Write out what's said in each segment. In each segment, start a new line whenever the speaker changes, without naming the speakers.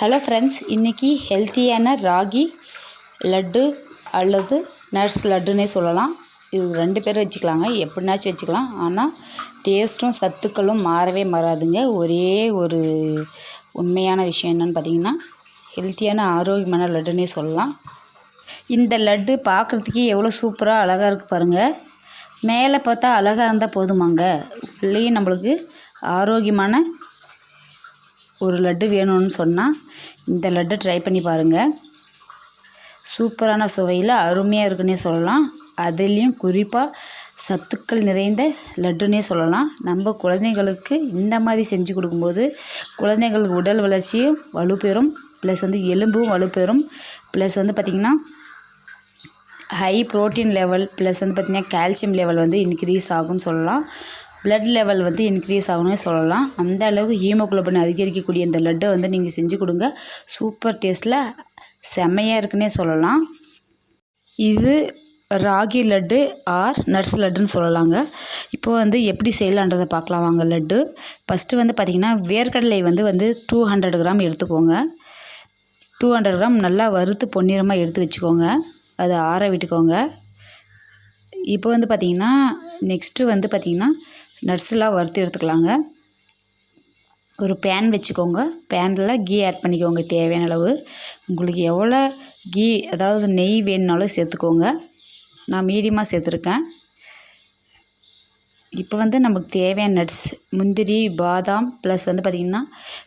Hello friends இன்றைக்கி ஹெல்த்தியான ராகி லட்டு அல்லது நட்ஸ் லட்டுன்னே சொல்லலாம். இது ரெண்டு பேரும் வச்சுக்கலாங்க. எப்படினாச்சும் வச்சுக்கலாம். ஆனால் டேஸ்ட்டும் சத்துக்களும் மாறவே மாறாதுங்க. ஒரே ஒரு உண்மையான விஷயம் என்னென்னு பார்த்தீங்கன்னா ஹெல்த்தியான ஆரோக்கியமான லட்டுன்னே சொல்லலாம். இந்த லட்டு பார்க்குறதுக்கே எவ்வளோ சூப்பராக அழகாக இருக்குது பாருங்கள் மேலே பார்த்தா அழகாக இருந்தால் போதுமாங்க. உள்ளேயும் நம்மளுக்கு ஆரோக்கியமான ஒரு லட்டு வேணும்னு சொன்னால் இந்த லட்டு ட்ரை பண்ணி பாருங்கள் சூப்பரான சுவையில் அருமையாக இருக்குன்னே சொல்லலாம். அதுலேயும் குறிப்பாக சத்துக்கள் நிறைந்த லட்டுன்னே சொல்லலாம். நம்ம குழந்தைங்களுக்கு இந்த மாதிரி செஞ்சு கொடுக்கும்போது குழந்தைங்களுக்கு உடல் வளர்ச்சியும் வலுப்பெறும். ப்ளஸ் வந்து எலும்பும் வலுப்பெறும். ப்ளஸ் வந்து பார்த்திங்கன்னா ஹை ப்ரோட்டீன் லெவல் ப்ளஸ் வந்து பார்த்திங்கன்னா கால்சியம் லெவல் வந்து இன்க்ரீஸ் ஆகும்னு சொல்லலாம். பிளட் லெவல் வந்து இன்க்ரீஸ் ஆகும்னு சொல்லலாம். அந்த அளவுக்கு ஹீமோகுளோபின் அதிகரிக்கக்கூடிய இந்த லட்டை வந்து நீங்கள் செஞ்சு கொடுங்க. சூப்பர் டேஸ்ட்டில் செம்மையாக இருக்குன்னே சொல்லலாம். இது ராகி லட்டு ஆர் நட்ஸ் லட்டுன்னு சொல்லலாங்க. இப்போ வந்து எப்படி செய்யலான்றதை பார்க்கலாம் வாங்க லட்டு. ஃபஸ்ட்டு வந்து பார்த்திங்கன்னா வேர்க்கடலை வந்து வந்து டூ ஹண்ட்ரட் கிராம் எடுத்துக்கோங்க. டூ ஹண்ட்ரட் கிராம் நல்லா வறுத்து பொன்னிறமாக எடுத்து வச்சுக்கோங்க. அதை ஆற விட்டுக்கோங்க. இப்போ வந்து பார்த்திங்கன்னா நெக்ஸ்ட்டு வந்து பார்த்திங்கன்னா நட்ஸ்லாம் வறுத்து எடுத்துக்கலாங்க. ஒரு பேன் வச்சுக்கோங்க. பேனில் கீ ஆட் பண்ணிக்கோங்க தேவையான அளவு. உங்களுக்கு எவ்வளோ கீ அதாவது நெய் வேணுனாலும் சேர்த்துக்கோங்க. நான் மீடியமாக சேர்த்துருக்கேன். இப்போ வந்து நமக்கு தேவையான நட்ஸ் முந்திரி பாதாம் ப்ளஸ் வந்து பார்த்திங்கன்னா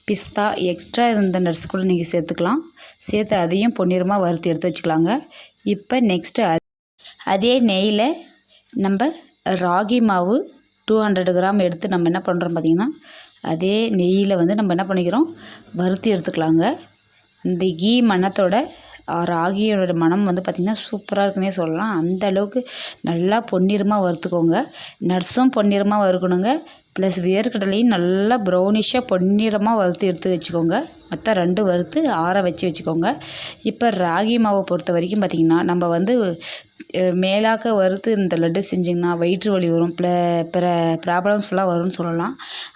பிஸ்தா எக்ஸ்ட்ரா இருந்த நட்ஸ் கூட நீங்கள் சேர்த்துக்கலாம். சேர்த்து அதையும் பொன்னிறமாக வறுத்து எடுத்து வச்சுக்கலாங்க. இப்போ நெக்ஸ்ட்டு அதே நெய்யில் நம்ம ராகி மாவு டூ ஹண்ட்ரட் கிராம் எடுத்து நம்ம என்ன பண்ணுறோம் பார்த்திங்கன்னா அதே நெய்யில் வந்து நம்ம என்ன பண்ணிக்கிறோம் வறுத்து எடுத்துக்கலாங்க. இந்த கீ மணத்தோட ராகியோட மனம் வந்து பார்த்திங்கன்னா சூப்பராக இருக்குன்னே சொல்லலாம். அந்த அளவுக்கு நல்லா பொன்னிறமாக வறுத்துக்கோங்க. நட்ஸும் பொன்னிறமாக வறுக்கணுங்க. ப்ளஸ் வேர்க்கடலையும் நல்லா ப்ரௌனிஷாக பொன்னிறமாக வறுத்து எடுத்து வச்சுக்கோங்க. மொத்தம் ரெண்டு வறுத்து ஆற வச்சு வச்சுக்கோங்க. இப்போ ராகி மாவை பொறுத்த வரைக்கும் பார்த்திங்கன்னா நம்ம வந்து மேலாக்க வறுத்து இந்த லட்டு செஞ்சிங்கன்னா வயிற்று வலி வரும் ப்ள பிற ப்ராப்ளம்ஸ்லாம் வரும்னு சொல்லலாம்.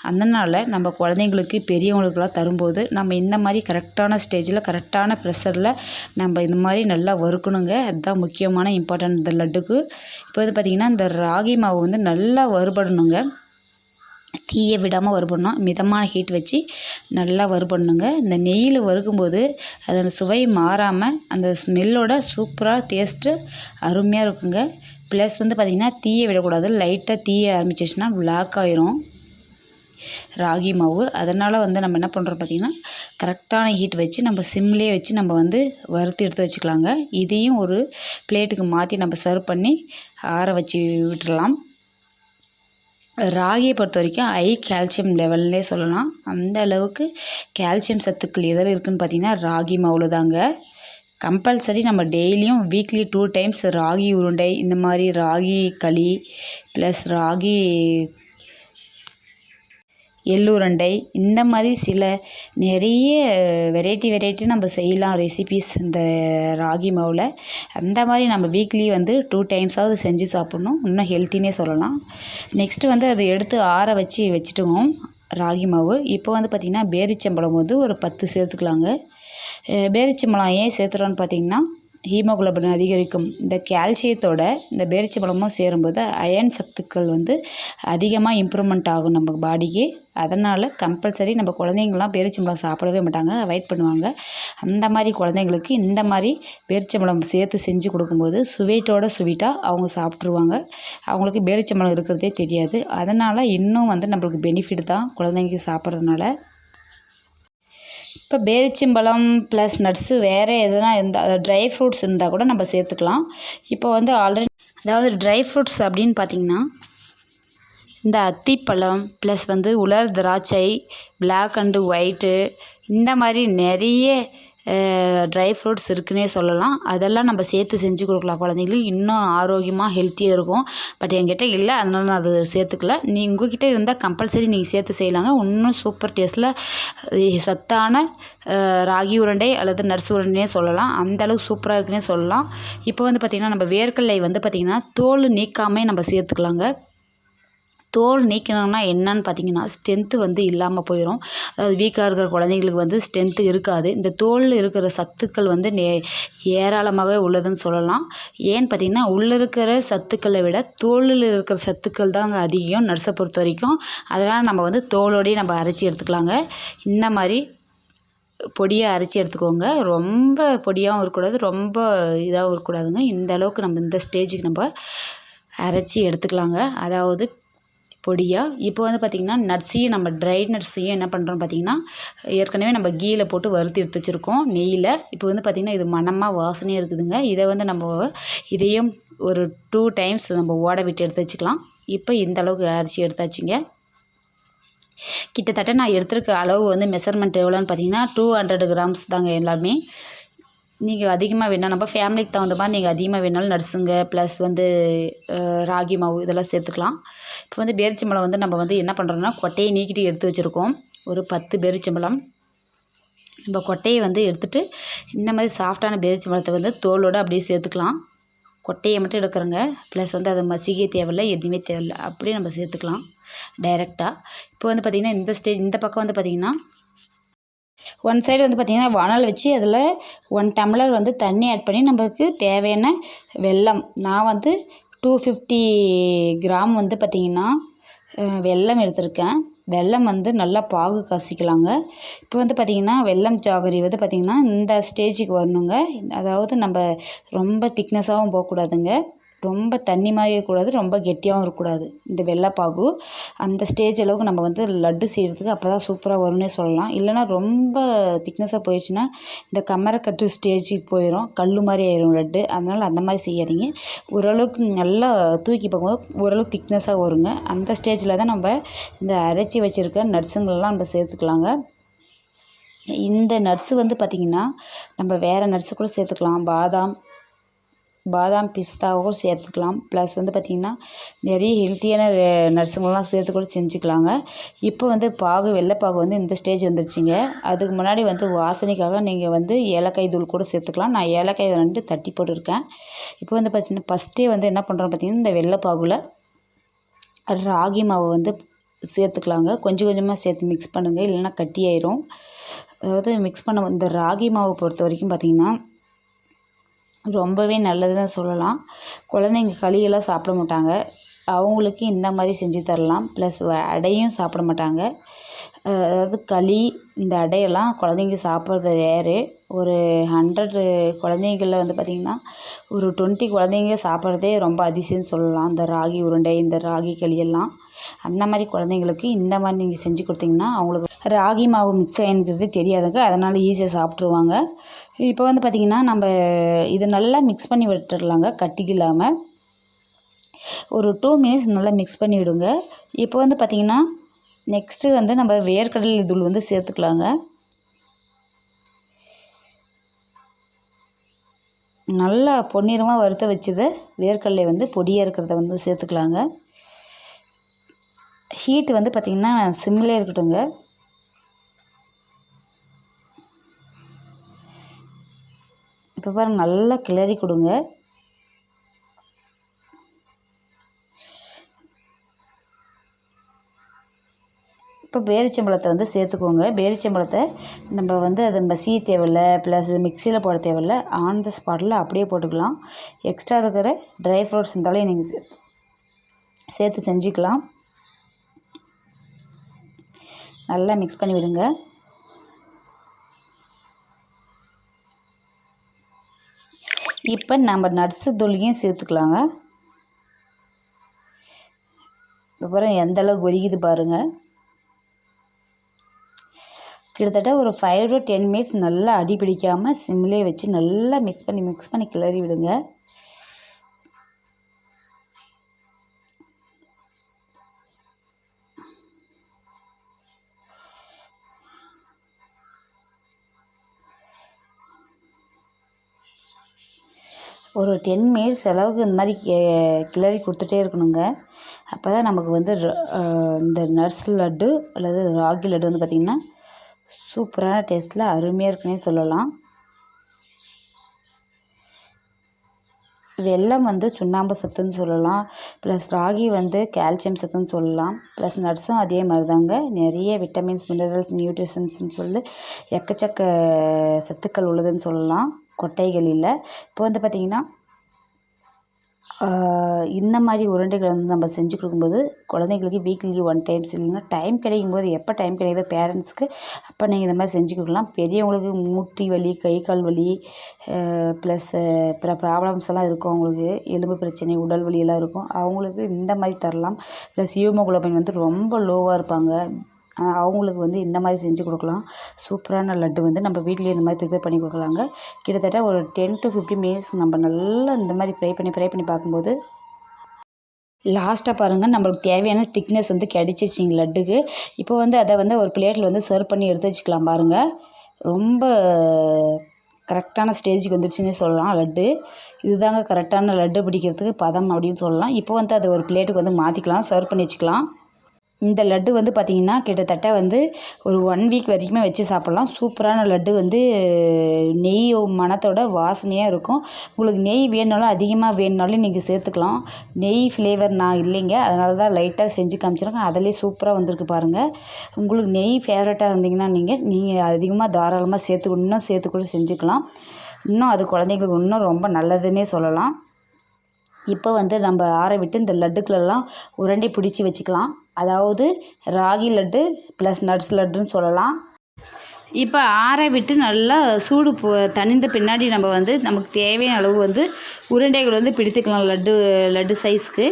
அதனால் நம்ம குழந்தைங்களுக்கு பெரியவங்களுக்குலாம் தரும்போது நம்ம இந்த மாதிரி கரெக்டான ஸ்டேஜில் கரெக்டான ப்ரெஷரில் நம்ம இந்த மாதிரி நல்லா வறுக்கணுங்க. அதுதான் முக்கியமான இம்பார்ட்டன்ட் இந்த லட்டுக்கு. இப்போ வந்து பார்த்திங்கன்னா இந்த ராகி மாவு வந்து நல்லா வறுபடணுங்க. தீயை விடாமல் வறுபடணும். மிதமான ஹீட் வச்சு நல்லா வறுபடணுங்க. இந்த நெய்யில் வறுக்கும்போது அதோடய சுவை மாறாமல் அந்த ஸ்மெல்லோட சூப்பராக டேஸ்ட்டு அருமையாக இருக்குங்க. ப்ளஸ் வந்து பார்த்திங்கன்னா தீயை விடக்கூடாது. லைட்டாக தீய ஆரம்பிச்சிச்சுன்னா பிளாக் ஆயிரும். ராகி மாவு. அதனால் வந்து நம்ம என்ன பண்ணுறோம் பார்த்திங்கன்னா கரெக்டான ஹீட் வச்சு நம்ம சிம்லேயே வச்சு நம்ம வந்து வறுத்து எடுத்து வச்சுக்கலாங்க. இதையும் ஒரு பிளேட்டுக்கு மாற்றி நம்ம சர்வ் பண்ணி ஆற வச்சு விட்டுடலாம். ராகியை பொறுத்த வரைக்கும் ஹை கால்சியம் லெவல்லே சொல்லலாம். அந்த அளவுக்கு கால்சியம் சத்துக்கள் எதில் இருக்குதுன்னு பார்த்தீங்கன்னா ராகி மாவில் தாங்க கம்பல்சரி நம்ம டெய்லியும் வீக்லி டூ டைம்ஸ் ராகி உருண்டை இந்த மாதிரி ராகி களி ப்ளஸ் ராகி எள்ளுருண்டை இந்த மாதிரி சில நிறைய வெரைட்டி வெரைட்டி நம்ம செய்யலாம் ரெசிபீஸ் இந்த ராகி மாவில். அந்த மாதிரி நம்ம வீக்லி வந்து டூ டைம்ஸாவது செஞ்சு சாப்பிட்ணும். இன்னும் ஹெல்த்தினே சொல்லலாம். நெக்ஸ்ட்டு வந்து அதை எடுத்து ஆற வச்சு வச்சுட்டுவோம் ராகி மாவு. இப்போ வந்து பார்த்திங்கன்னா பேரிச்சம்பழம் வந்து ஒரு பத்து சேர்த்துக்கலாங்க. பேரிச்சம்பழம் ஏன் சேர்த்துறோன்னு பார்த்திங்கன்னா ஹீமோகுளோபின் அதிகரிக்கும். இந்த கால்சியத்தோட இந்த பேரிச்சம்பழமும் சேரும்போது அயன் சத்துக்கள் வந்து அதிகமாக இம்ப்ரூவ்மெண்ட் ஆகும் நம்ம பாடிக்கு. அதனால் கம்பல்சரி நம்ம குழந்தைங்களாம் பேரிச்சம்பழம் சாப்பிடவே மாட்டாங்க. அவாய்ட் பண்ணுவாங்க. அந்த மாதிரி குழந்தைங்களுக்கு இந்த மாதிரி பேரிச்சம்பழம் சேர்த்து செஞ்சு கொடுக்கும்போது சுவீட்டோட சுவீட்டாக அவங்க சாப்பிட்ருவாங்க அவங்களுக்கு பேரிச்சம்பழம் இருக்கிறதே தெரியாது. அதனால் இன்னும் வந்து நம்மளுக்கு பெனிஃபிட் தான் குழந்தைங்க சாப்பிட்றதுனால. இப்போ பேரிச்சம்பழம் ப்ளஸ் நட்ஸு வேறு எதுனா இருந்தால் ட்ரை ஃப்ரூட்ஸ் இருந்தால் கூட நம்ம சேர்த்துக்கலாம். இப்போ வந்து ஆல்ரெடி அதாவது ட்ரை ஃப்ரூட்ஸ் அப்படின்னு பார்த்திங்கன்னா இந்த அத்திப்பழம் ப்ளஸ் வந்து உலர் திராட்சை பிளாக் அண்டு ஒயிட்டு இந்த மாதிரி நிறைய ட்ரை ஃப்ரூட்ஸ் இருக்குன்னே சொல்லலாம். அதெல்லாம் நம்ம சேர்த்து செஞ்சு கொடுக்கலாம். குழந்தைங்களுக்கு இன்னும் ஆரோக்கியமாக ஹெல்த்தியாக இருக்கும். பட் என்கிட்ட இல்லை. அதனால நான் அது சேர்த்துக்கல. நீ உங்ககிட்ட இருந்தால் கம்பல்சரி நீங்கள் சேர்த்து செய்யலாங்க. இன்னும் சூப்பர் டேஸ்ட்டில் சத்தான ராகி உருண்டை அல்லது நர்ஸ் உருண்டைனே சொல்லலாம். அந்த அளவுக்கு சூப்பராக இருக்குன்னே சொல்லலாம். இப்போ வந்து பார்த்திங்கன்னா நம்ம வேர்க்கடலை வந்து பார்த்திங்கன்னா தோல் நீக்காமல் நம்ம சேர்த்துக்கலாங்க. தோல் நீக்கணும்னா என்னன்னு பார்த்தீங்கன்னா ஸ்ட்ரென்த்து வந்து இல்லாமல் போயிடும் அதாவது வீக்காக இருக்கிற குழந்தைங்களுக்கு வந்து ஸ்ட்ரென்த்து இருக்காது. இந்த தோலில் இருக்கிற சத்துக்கள் வந்து நே ஏராளமாகவே உள்ளதுன்னு சொல்லலாம். ஏன்னு பார்த்தீங்கன்னா உள்ளே இருக்கிற சத்துக்களை விட தோலில் இருக்கிற சத்துக்கள் தாங்க அதிகம் நர்ஸை பொறுத்த வரைக்கும். அதனால் நம்ம வந்து தோலோடையே நம்ம அரைச்சி எடுத்துக்கலாங்க. இந்த மாதிரி பொடியாக அரைச்சி எடுத்துக்கோங்க. ரொம்ப பொடியாகவும் இருக்கக்கூடாது. ரொம்ப இதாகவும் இருக்கக்கூடாதுங்க. இந்த அளவுக்கு நம்ம இந்த ஸ்டேஜுக்கு நம்ம அரைச்சி எடுத்துக்கலாங்க. அதாவது பொடியாக இப்போ வந்து பார்த்திங்கன்னா நட்ஸையும் நம்ம ட்ரை நட்ஸையும் என்ன பண்ணுறோம் பார்த்திங்கன்னா ஏற்கனவே நம்ம கீயில் போட்டு வறுத்து எடுத்து வச்சுருக்கோம் நெய்யில். இப்போ வந்து பார்த்திங்கன்னா இது மணமாக வாசனையாக இருக்குதுங்க. இதை வந்து நம்ம இதையும் ஒரு டூ டைம்ஸ் நம்ம ஓட விட்டு எடுத்து வச்சுக்கலாம். இப்போ இந்த அளவுக்கு அரிசி எடுத்தாச்சுங்க. கிட்டத்தட்ட நான் எடுத்திருக்க அளவு வந்து மெஷர்மெண்ட் எவ்வளோன்னு பார்த்தீங்கன்னா டூ ஹண்ட்ரட் கிராம்ஸ் தாங்க எல்லாமே. நீங்கள் அதிகமாக வேணால் நம்ம ஃபேமிலிக்கு தகுந்த மாதிரி நீங்கள் அதிகமாக வேணாலும் நட்ஸுங்க ப்ளஸ் வந்து ராகி மாவு இதெல்லாம் சேர்த்துக்கலாம். இப்போ வந்து பேரிச்சம்பழம் வந்து நம்ம வந்து என்ன பண்ணுறோம்னா கொட்டையை நீக்கிட்டு எடுத்து வச்சுருக்கோம். ஒரு பத்து பேரிச்சம்பழம் நம்ம கொட்டையை வந்து எடுத்துகிட்டு இந்த மாதிரி சாஃப்டான பேரிச்சம்பழத்தை வந்து தோலோடு அப்படியே சேர்த்துக்கலாம். கொட்டையை மட்டும் எடுக்கிறோங்க. ப்ளஸ் வந்து அதை மசிக்க தேவையில்ல எதுவுமே தேவையில்ல. அப்படியே நம்ம சேர்த்துக்கலாம். டைரெக்டாக இப்போ வந்து பார்த்திங்கன்னா இந்த ஸ்டேஜ் இந்த பக்கம் வந்து பார்த்திங்கன்னா ஒன் சைடு வந்து பார்த்திங்கன்னா வானல் வச்சு அதில் ஒன் டம்ளர் வந்து தண்ணி ஆட் பண்ணி நம்மளுக்கு தேவையான வெல்லம். நான் வந்து டூ ஃபிஃப்டி கிராம் வந்து பார்த்திங்கன்னா வெல்லம் எடுத்திருக்கேன். வெல்லம் வந்து நல்லா பாகு காசிக்கலாங்க. இப்போ வந்து பார்த்திங்கன்னா வெல்லம் ஜாகரி வந்து பார்த்திங்கன்னா இந்த ஸ்டேஜுக்கு வரணுங்க. அதாவது நம்ம ரொம்ப திக்னஸாகவும் போகக்கூடாதுங்க. ரொம்ப தண்ணி மாதிரி இருக்கக்கூடாது ரொம்ப கெட்டியாகவும் இருக்கக்கூடாது. இந்த வெள்ளைப்பாகு அந்த ஸ்டேஜ் அளவுக்கு நம்ம வந்து லட்டு செய்கிறதுக்கு அப்போ தான் சூப்பராக வரும்னே சொல்லலாம். இல்லைன்னா ரொம்ப திக்னஸாக போயிடுச்சுன்னா இந்த கமரக்கட்டு ஸ்டேஜுக்கு போயிடும் கல் மாதிரி ஆயிரும் லட்டு. அதனால் அந்த மாதிரி செய்யாதீங்க. ஓரளவுக்கு நல்லா தூக்கி பார்க்கும்போது ஓரளவுக்கு திக்னஸாக வருங்க. அந்த ஸ்டேஜில் தான் நம்ம இந்த அரைச்சி வச்சுருக்க நட்ஸுங்களெல்லாம் நம்ம சேர்த்துக்கலாங்க. இந்த நட்ஸு வந்து பார்த்திங்கன்னா நம்ம வேறு நட்ஸு கூட சேர்த்துக்கலாம். பாதாம் பாதாம் பிஸ்தாவும் சேர்த்துக்கலாம். ப்ளஸ் வந்து பார்த்திங்கன்னா நிறைய ஹெல்த்தியான நட்ஸுங்கள்லாம் சேர்த்து கூட செஞ்சுக்கலாங்க. இப்போ வந்து பாகு வெள்ளைப்பாகு வந்து இந்த ஸ்டேஜ் வந்துருச்சுங்க. அதுக்கு முன்னாடி வந்து வாசனைக்காக நீங்கள் வந்து ஏலக்காய் தூள் கூட சேர்த்துக்கலாம். நான் ஏலக்காய் ரெண்டு தட்டி போட்டிருக்கேன். இப்போ வந்து பார்த்திங்கன்னா ஃபஸ்ட்டே வந்து என்ன பண்ணுறோம் பார்த்திங்கன்னா இந்த வெள்ளைப்பாகுல ராகி மாவு வந்து சேர்த்துக்கலாங்க. கொஞ்சம் கொஞ்சமாக சேர்த்து மிக்ஸ் பண்ணுங்கள் இல்லைன்னா கட்டியாயிரும். அதாவது மிக்ஸ் பண்ண இந்த ராகி மாவு பொறுத்த வரைக்கும் பார்த்திங்கன்னா ரொம்பவே நல்லதுன்னு சொல்லலாம். குழந்தைங்க களியெல்லாம் சாப்பிட மாட்டாங்க. அவங்களுக்கு இந்த மாதிரி செஞ்சு தரலாம். ப்ளஸ் அடையும் சாப்பிட மாட்டாங்க. அதாவது களி இந்த அடையெல்லாம் குழந்தைங்க சாப்பிட்றது ரேரு ஒரு ஹண்ட்ரடு குழந்தைங்களில் வந்து பார்த்திங்கன்னா ஒரு டுவெண்ட்டி குழந்தைங்க சாப்பிட்றதே ரொம்ப அதிசயம்னு சொல்லலாம். இந்த ராகி உருண்டை இந்த ராகி களியெல்லாம். அந்த மாதிரி குழந்தைங்களுக்கு இந்த மாதிரி நீங்கள் செஞ்சு கொடுத்தீங்கன்னா அவங்களுக்கு ராகி மாவு மிக்ஸ் ஆகிங்கிறது தெரியாதுங்க. அதனால் ஈஸியாக சாப்பிட்ருவாங்க இப்போ வந்து பார்த்திங்கன்னா நம்ம இது நல்லா மிக்ஸ் பண்ணி விட்டுடலாங்க கட்டிக்கு இல்லாமல் ஒரு டூ மினிட்ஸ் நல்லா மிக்ஸ் பண்ணி விடுங்க. இப்போ வந்து பார்த்திங்கன்னா நெக்ஸ்ட்டு வந்து நம்ம வேர்க்கடலை தூள் வந்து சேர்த்துக்கலாங்க. நல்லா பொன்னிறமாக வறுத்த வச்சது வேர்க்கடலை வந்து பொடியாக இருக்கிறத வந்து சேர்த்துக்கலாங்க. ஹீட் வந்து பார்த்திங்கன்னா சிம்மிலே இருக்கட்டுங்க இப்போ நல்லா கிளறி கொடுங்க. இப்போ பேரிச்சம்பழத்தை வந்து சேர்த்துக்கோங்க. பேரிச்சம்பழத்தை நம்ம வந்து அதை சீ தேவையில்ல ப்ளஸ் மிக்சியில் போட தேவையில்ல ஆன் த ஸ்பாட்டில் அப்படியே போட்டுக்கலாம். எக்ஸ்ட்ரா இருக்கிற ட்ரை ஃப்ரூட்ஸ் இருந்தாலும் நீங்கள் சேர்த்து சேர்த்து செஞ்சுக்கலாம். நல்லா மிக்ஸ் பண்ணி விடுங்க இப்போ நம்ம நட்ஸு தூளியும் சேர்த்துக்கலாங்க. அப்புறம் எந்த அளவுக்கு கொதிக்குது பாருங்கள் கிட்டத்தட்ட ஒரு ஃபைவ் டு டென் மினிட்ஸ் நல்லா அடி பிடிக்காமல் சிம்லே வச்சு நல்லா மிக்ஸ் பண்ணி மிக்ஸ் பண்ணி கிளறி விடுங்க. ஒரு டென் மினிட்ஸ் அளவுக்கு இந்த மாதிரி கி- கிளறி கொடுத்துட்டே இருக்கணுங்க. அப்போ தான் நமக்கு வந்து ர- இந்த நர்ஸ் லட்டு அல்லது ராகி லட்டு வந்து பார்த்திங்கன்னா சூப்பரான டேஸ்ட்டில் அருமையாக இருக்குன்னே சொல்லலாம். வெள்ளம் வந்து சுண்ணாம்பு சத்துன்னு சொல்லலாம். ப்ளஸ் ராகி வந்து கால்சியம் சத்துன்னு சொல்லலாம். ப்ளஸ் நட்ஸும் அதே மாதிரி தாங்க நிறைய விட்டமின்ஸ் மினரல்ஸ் நியூட்ரிஷன்ஸ்னு சொல்லி எக்கச்சக்க சத்துக்கள் உள்ளதுன்னு சொல்லலாம். கொட்டைகள் இல்லை. இப்போ வந்து பார்த்திங்கன்னா இந்த மாதிரி உருண்டைகளை வந்து நம்ம செஞ்சு கொடுக்கும்போது குழந்தைங்களுக்கு வீக்லி ஒன் டைம்ஸ் இல்லைன்னா டைம் கிடைக்கும் போது எப்போ டைம் கிடைக்குதோ பேரண்ட்ஸ்க்கு அப்போ நீங்கள் இந்த மாதிரி செஞ்சு கொடுக்கலாம். பெரியவங்களுக்கு மூட்டி வலி கை கால் வலி ப்ளஸ் பிற ப்ராப்ளம்ஸ் எல்லாம் இருக்கும் அவங்களுக்கு. எலும்பு பிரச்சனை உடல் வலியெல்லாம் இருக்கும். அவங்களுக்கு இந்த மாதிரி தரலாம். ப்ளஸ் ஹியூமோகுளோபின் வந்து ரொம்ப லோவாக இருப்பாங்க. அவங்களுக்கு வந்து இந்த மாதிரி செஞ்சு கொடுக்கலாம். சூப்பரான லட்டு வந்து நம்ம வீட்டிலேயே இந்த மாதிரி ப்ரிப்பேர் பண்ணி கொடுக்கலாங்க. கிட்டத்தட்ட ஒரு டென் டு ஃபிஃப்டின் மினிட்ஸ் நம்ம நல்லா இந்த மாதிரி ஃப்ரை பண்ணி ஃப்ரை பண்ணி பார்க்கும்போது லாஸ்ட்டாக பாருங்கள் நம்மளுக்கு தேவையான திக்னஸ் வந்து கிடச்சிச்சிங்க லட்டுக்கு. இப்போ வந்து அதை வந்து ஒரு பிளேட்டில் வந்து சர்வ் பண்ணி எடுத்து வச்சுக்கலாம் பாருங்கள் ரொம்ப கரெக்டான ஸ்டேஜுக்கு வந்துருச்சுன்னே சொல்லலாம் லட்டு. இதுதாங்க கரெக்டான லட்டு பிடிக்கிறதுக்கு பதம் அப்படின்னு சொல்லலாம். இப்போ வந்து அதை ஒரு பிளேட்டுக்கு வந்து மாற்றிக்கலாம் சர்வ் பண்ணி வச்சுக்கலாம். இந்த லட்டு வந்து பார்த்திங்கன்னா கிட்டத்தட்ட வந்து ஒரு ஒன் வீக் வரைக்குமே வச்சு சாப்பிட்லாம். சூப்பரான லட்டு வந்து நெய் மணத்தோட வாசனையாக இருக்கும். உங்களுக்கு நெய் வேணுனாலும் அதிகமாக வேணுனாலும் நீங்கள் சேர்த்துக்கலாம். நெய் ஃப்ளேவர் நான் இல்லைங்க. அதனால தான் லைட்டாக செஞ்சு காமிச்சிருக்கேன். அதிலே சூப்பராக வந்திருக்கு பாருங்கள் உங்களுக்கு நெய் ஃபேவரட்டாக இருந்தீங்கன்னா நீங்கள் நீங்கள் அதிகமாக தாராளமாக சேர்த்து இன்னும் சேர்த்து கூட செஞ்சுக்கலாம். இன்னும் அது குழந்தைங்களுக்கு இன்னும் ரொம்ப நல்லதுன்னே சொல்லலாம். இப்போ வந்து நம்ம ஆற விட்டு இந்த லட்டுக்களெல்லாம் உரண்டி பிடிச்சி வச்சுக்கலாம். அதாவது ராகி லட்டு ப்ளஸ் நட்ஸ் லட்டுன்னு சொல்லலாம். இப்போ ஆற விட்டு நல்லா சூடு போ தணிந்த பின்னாடி நம்ம வந்து நமக்கு தேவையான அளவு வந்து உருண்டைகள் வந்து பிடித்துக்கலாம் லட்டு லட்டு சைஸ்க்கு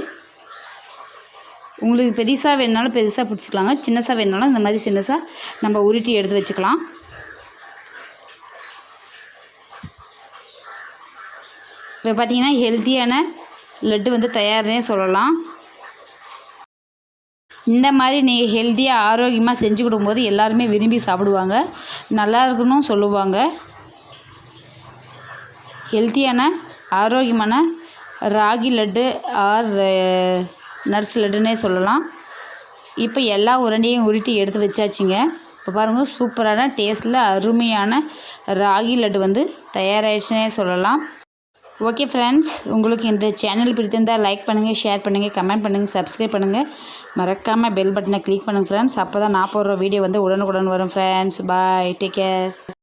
உங்களுக்கு பெருசாக வேணுனாலும் பெருசாக பிடிச்சிக்கலாங்க. சின்னசாக வேணுனாலும் இந்த மாதிரி சின்னசாக நம்ம உருட்டி எடுத்து வச்சுக்கலாம். இப்போ பார்த்தீங்கன்னா ஹெல்த்தியான லட்டு வந்து தயார்னே சொல்லலாம். இந்த மாதிரி நீங்கள் ஹெல்த்தியாக ஆரோக்கியமாக செஞ்சு கொடுக்கும்போது எல்லாருமே விரும்பி சாப்பிடுவாங்க. நல்லா இருக்குன்னு சொல்லுவாங்க. ஹெல்த்தியான ஆரோக்கியமான ராகி லட்டு ஆர் நட்ஸ் லட்டுன்னே சொல்லலாம். இப்போ எல்லா உரண்டையும் உருட்டி எடுத்து வச்சாச்சுங்க. இப்போ பாருங்கள் சூப்பரான டேஸ்ட்டில் அருமையான ராகி லட்டு வந்து தயாராகிடுச்சுனே சொல்லலாம். ஓகே ஃப்ரெண்ட்ஸ் உங்களுக்கு இந்த சேனல் பிடித்திருந்தால் லைக் பண்ணுங்கள் ஷேர் பண்ணுங்கள் கமெண்ட் பண்ணுங்கள் சப்ஸ்கிரைப் பண்ணுங்கள் மறக்காமல் பெல் பட்டனை கிளிக் பண்ணுங்கள் ஃப்ரெண்ட்ஸ் அப்போ தான் நான் போடுற வீடியோ வந்து உடனுக்குடன் வரும் ஃப்ரெண்ட்ஸ் பாய் டேக் கேர்